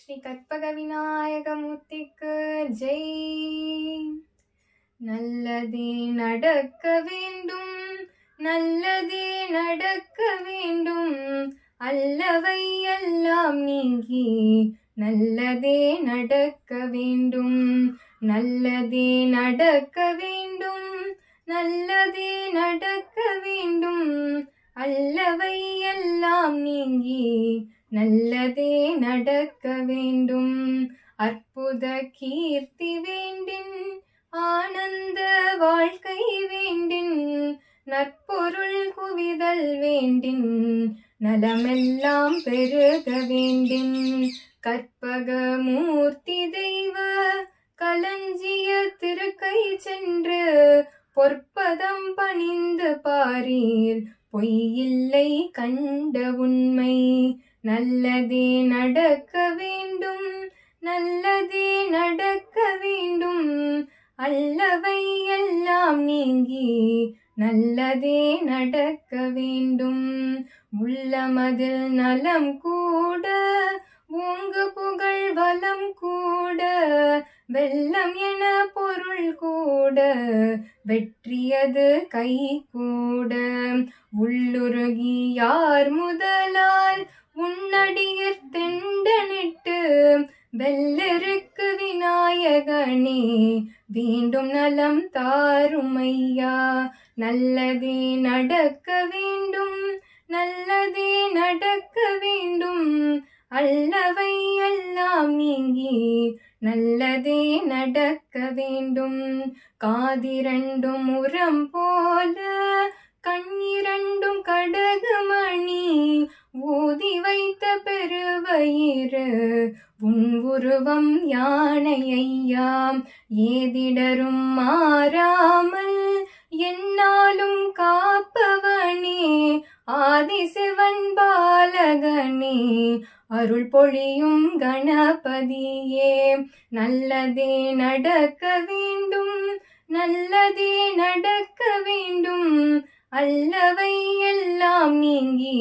ஸ்ரீ கற்பக விநாயகமூர்த்திக்கு ஜெய். நல்லதே நடக்க வேண்டும் நல்லதே நடக்க வேண்டும். அல்லவை எல்லாம் நீங்கி நல்லதே நடக்க வேண்டும் நல்லதே நடக்க வேண்டும் நல்லதே நடக்க வேண்டும். அல்லவை எல்லாம் நீங்கி நல்லதே நடக்க வேண்டும். அற்புத கீர்த்தி வேண்டின் ஆனந்த வாழ்க்கை வேண்டின் நற்பொருள் குவிதல் வேண்டின் நலமெல்லாம் பெருக வேண்டின். கற்பக மூர்த்தி தெய்வ கலஞ்சிய திருக்கை சென்று பொற்பதம் பணிந்து பாரீர் பொய்யில்லை கண்ட உண்மை. நல்லதே நடக்க வேண்டும் நல்லதே நடக்க வேண்டும். அல்லவை எல்லாம் நீங்கி நல்லதே நடக்க வேண்டும். உள்ளமதில் நலம் கூட ஓங்கு புகழ் வலம் கூட வெள்ளம் என பொருள் கூட வெற்றியது கை கூட. உள்ளுருகி யார் முதலா அடியர் தெண்டனிட்டு வெள்ளருக்கு விநாயகனே வேண்டும் நலம் தாருமையா. நல்லதே நடக்க வேண்டும் நல்லதே நடக்க வேண்டும். அல்லவை எல்லாம் நீங்கி நல்லதே நடக்க வேண்டும். காதிரண்டும் உரம் போல கண்ணிரண்டும் கடகுமணி ஊதி வைத்த பெருவயிறு உன் உருவம் யானையாம் ஏதிடரும் மாறாமல் என்னாலும் காப்பவனே ஆதிசிவன் பாலகனே. அருள் பொழியும் கணபதியே நல்லதே நடக்க வேண்டும் நல்லதே நடக்க வேண்டும். அல்லவை எல்லாம் நீங்கி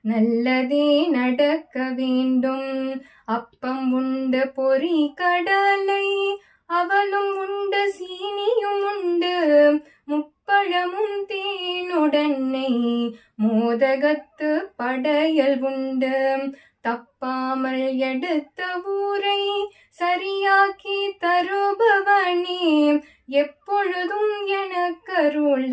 நல்லதே நடக்க வேண்டும். அப்பம் உண்டு பொறி கடலை அவளும் உண்டு சீனியும் உண்டு. முப்பழமும் தேனுடனை மோதகத்து படையல் உண்டு. தப்பாமல் எடுத்த ஊரை சரியாக்கி தருபவனே எப்பொழுதும் எனக்கருள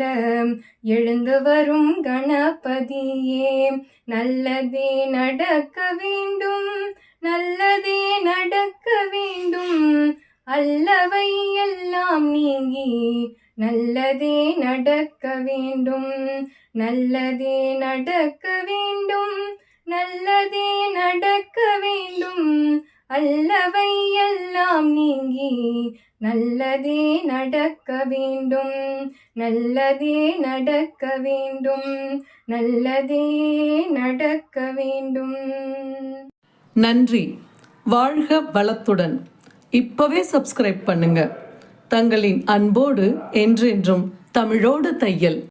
எழுந்து வரும் கணபதியே நல்லதே நடக்க வேண்டும். நல்லதே நடக்க வேண்டும். அல்லவை எல்லாம் நீங்கி நல்லதே நடக்க வேண்டும். நல்லதே நடக்க வேண்டும். நல்லதே நடக்க வேண்டும். அல்லவை எல்லாம் நீங்கி நல்லதே நடக்க வேண்டும். நல்லதே நடக்க வேண்டும். நல்லதே நடக்க வேண்டும். நன்றி. வாழ்க வளத்துடன். இப்பவே சப்ஸ்கிரைப் பண்ணுங்க. தங்களின் அன்போடு என்றென்றும் தமிழோடு தையல்.